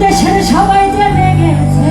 দেশের সবাই জেনে গেছে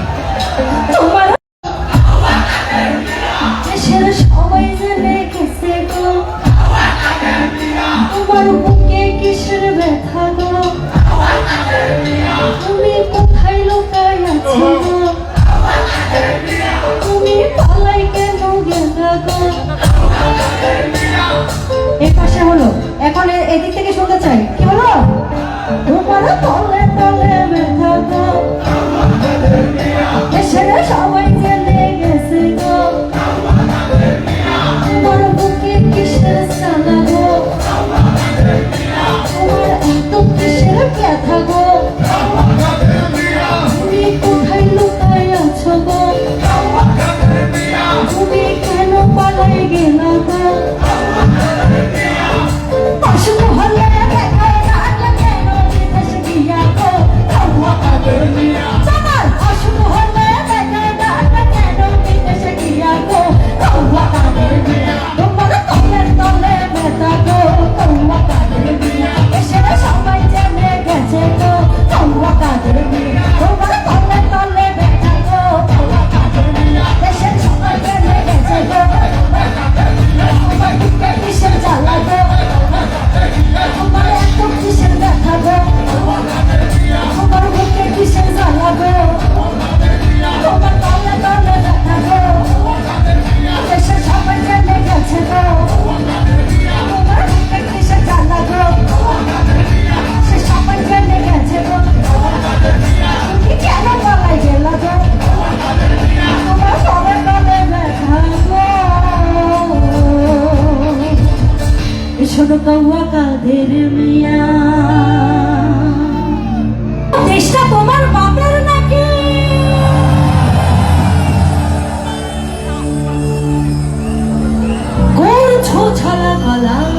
él dice hola, hola.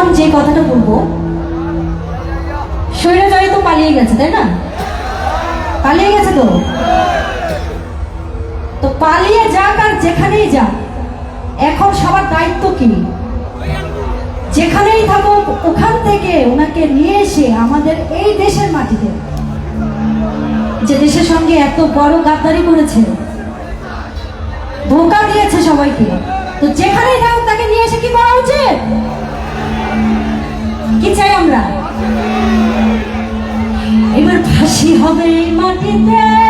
এখন যে কথাটা বলব, স্বৈরাচারী তো পালিয়ে গেছে, তাই না? পালিয়ে গেছে তো। তো পালিয়ে যাক আর যেখানেই যাক, এখন সবার দায়িত্ব কি? যেখানেই থাকুক, ওখান থেকে ওনাকে নিয়ে এসে আমাদের এই দেশের মাটিতে, যে দেশের সঙ্গে এত বড় গাদ্দারি করেছে, ধোকা দিয়েছে সবাইকে, তো যেখানেই থাকুক তাকে নিয়ে এসে কি করা উচিত? কি চাই আমরা? এবার ফাঁসি হবে মাটিতে।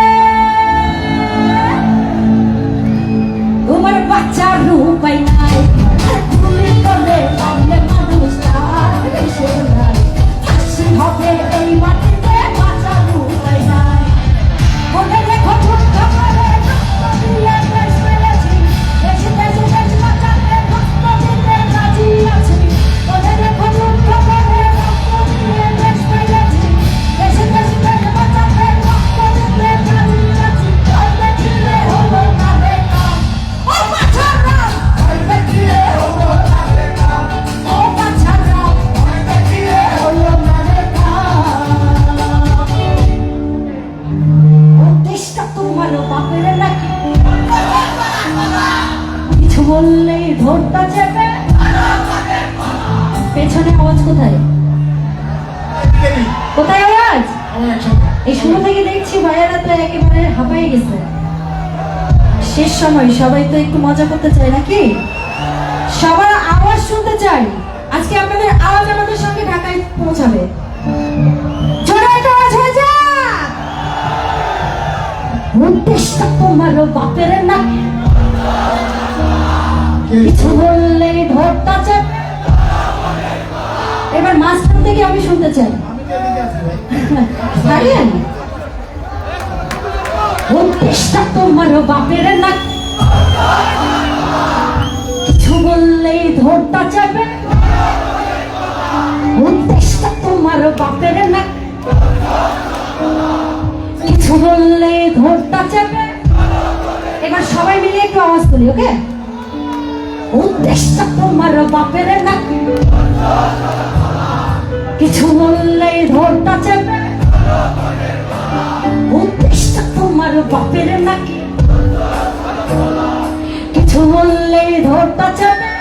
সময় সবাই তো একটু মজা করতে চায় নাকি? সবার আওয়াজ শুনতে চাই। আজকে আপনাদের আওয়াজ আমাদের সঙ্গে ঢাকায় পৌঁছাবে। উদ্দেশ্যটা তোমার বাপের না কিছু ধরতা এবার মাঝখান থেকে আমি শুনতে চাই। উদ্দেশ্যটা তোমার বাপের না কিছু বললেই ধরতা যাবে উদ্দেশ্যটা তোমার বাপের না কিছু বললে ধরতা যাবে এবার সবাই মিলে একটু আওয়াজ করি ওকে? উদ্দেশ্যটা তোমার বাপের না কিছু বললে ধরতা যাবে উদ্দেশ্যটা তোমার বাপের নাকি কিছু বললেই ধরতা যাবে